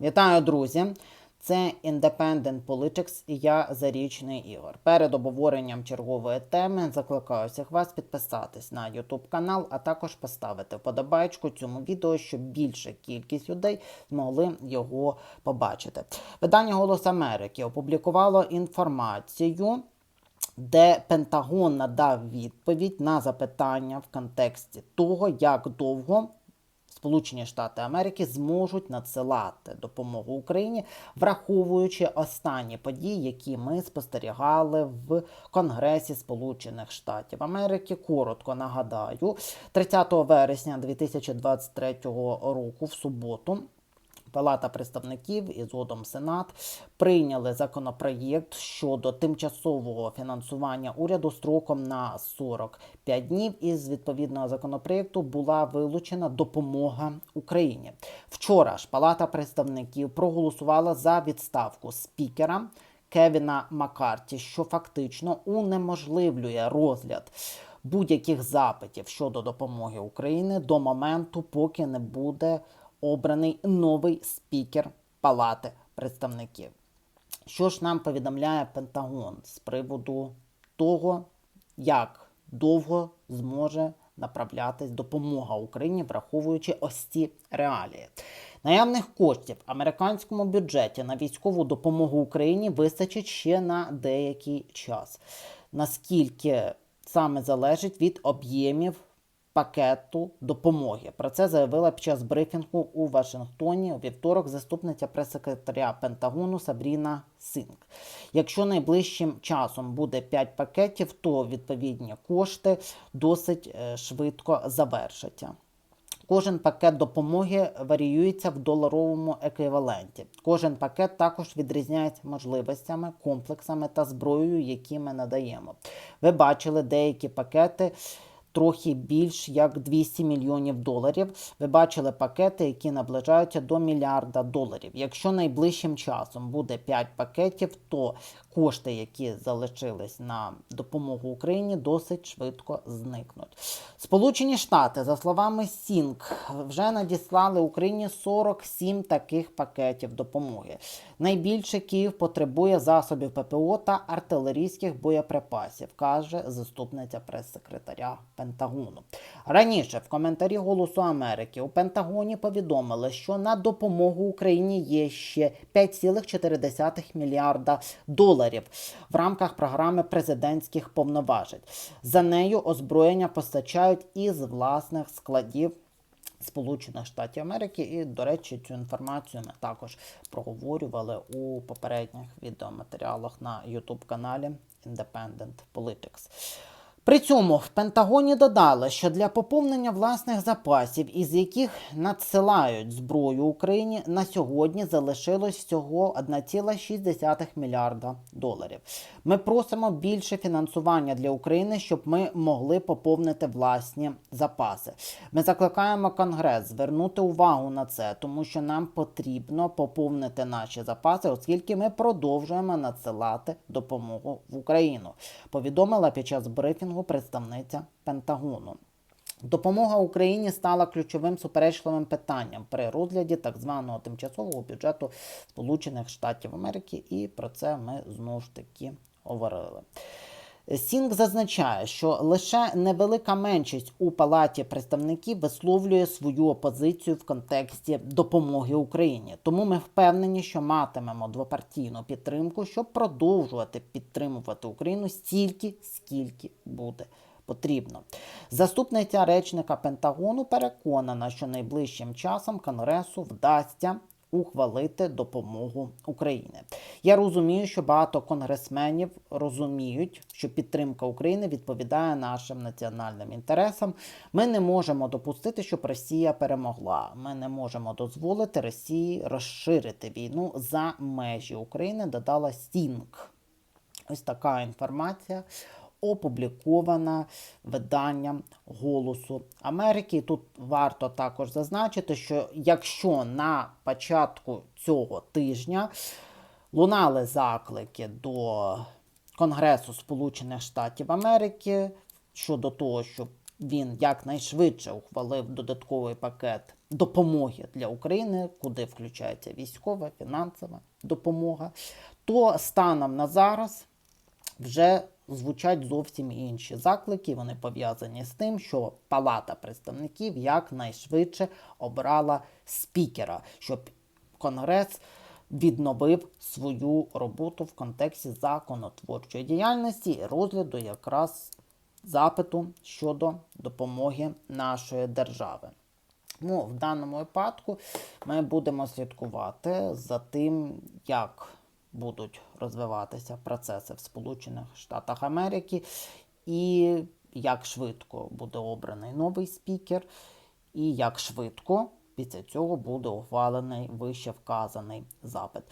Вітаю, друзі! Це Independent Politics і я Зарічний Ігор. Перед обговоренням чергової теми закликаю всіх вас підписатись на YouTube канал, а також поставити вподобайку цьому відео, щоб більша кількість людей змогли його побачити. Видання Голос Америки опублікувало інформацію. Де Пентагон надав відповідь на запитання в контексті того, як довго Сполучені Штати Америки зможуть надсилати допомогу Україні, враховуючи останні події, які ми спостерігали в Конгресі Сполучених Штатів Америки. Коротко нагадаю, 30 вересня 2023 року в суботу. Палата представників і згодом Сенат прийняли законопроєкт щодо тимчасового фінансування уряду строком на 45 днів. Із відповідного законопроєкту була вилучена допомога Україні. Вчора ж Палата представників проголосувала за відставку спікера Кевіна Маккарті, що фактично унеможливлює розгляд будь-яких запитів щодо допомоги Україні до моменту, поки не буде обраний новий спікер Палати представників. Що ж нам повідомляє Пентагон з приводу того, як довго зможе направлятись допомога Україні, враховуючи ось ці реалії? Наявних коштів в американському бюджеті на військову допомогу Україні вистачить ще на деякий час. Наскільки саме залежить від об'ємів пакету допомоги. Про це заявила під час брифінгу у Вашингтоні у вівторок заступниця прес-секретаря Пентагону Сабріна Синк. Якщо найближчим часом буде 5 пакетів, то відповідні кошти досить е, швидко завершаться. Кожен пакет допомоги варіюється в доларовому еквіваленті. Кожен пакет також відрізняється можливостями, комплексами та зброєю, які ми надаємо. Ви бачили деякі пакети трохи більш як 200 мільйонів доларів. Ви бачили пакети, які наближаються до мільярда доларів. Якщо найближчим часом буде 5 пакетів, то кошти, які залишились на допомогу Україні, досить швидко зникнуть. Сполучені Штати, за словами Сінк, вже надіслали Україні 47 таких пакетів допомоги. Найбільше Київ потребує засобів ППО та артилерійських боєприпасів, каже заступниця прес-секретаря Пентагону. Раніше в коментарі Голосу Америки у Пентагоні повідомили, що на допомогу Україні є ще 5,4 мільярда доларів в рамках програми президентських повноважень. За нею озброєння постачають із власних складів. Сполучених Штатів Америки, і, до речі, цю інформацію ми також проговорювали у попередніх відеоматеріалах на YouTube каналі Independent Politics. При цьому в Пентагоні додали, що для поповнення власних запасів, із яких надсилають зброю Україні, на сьогодні залишилось всього 1,6 мільярда доларів. Ми просимо більше фінансування для України, щоб ми могли поповнити власні запаси. Ми закликаємо Конгрес звернути увагу на це, тому що нам потрібно поповнити наші запаси, оскільки ми продовжуємо надсилати допомогу в Україну. Повідомила під час брифінгу представниця Пентагону. Допомога Україні стала ключовим суперечливим питанням при розгляді так званого тимчасового бюджету Сполучених Штатів Америки, і про це ми знову ж таки говорили. Сінг зазначає, що лише невелика меншість у палаті представників висловлює свою опозицію в контексті допомоги Україні. Тому ми впевнені, що матимемо двопартійну підтримку, щоб продовжувати підтримувати Україну стільки, скільки буде. Потрібно. Заступниця речника Пентагону переконана, що найближчим часом Конгресу вдасться ухвалити допомогу Україні. Я розумію, що багато конгресменів розуміють, що підтримка України відповідає нашим національним інтересам. Ми не можемо допустити, щоб Росія перемогла. Ми не можемо дозволити Росії розширити війну за межі України. Додала Стінг. Ось така інформація опублікована виданням Голосу Америки. Тут варто також зазначити, що якщо на початку цього тижня лунали заклики до Конгресу Сполучених Штатів Америки щодо того, щоб він якнайшвидше ухвалив додатковий пакет допомоги для України, куди включається військова, фінансова допомога, то станом на зараз вже звучать зовсім інші заклики. Вони пов'язані з тим, що Палата представників якнайшвидше обрала спікера, щоб Конгрес відновив свою роботу в контексті законотворчої діяльності і розгляду якраз запиту щодо допомоги нашої держави. Ну, в даному випадку ми будемо слідкувати за тим, як будуть розвиватися процеси в Сполучених Штатах Америки, і як швидко буде обраний новий спікер, і як швидко після цього буде ухвалений вище вказаний запит.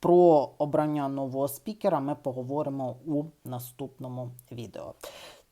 Про обрання нового спікера ми поговоримо у наступному відео.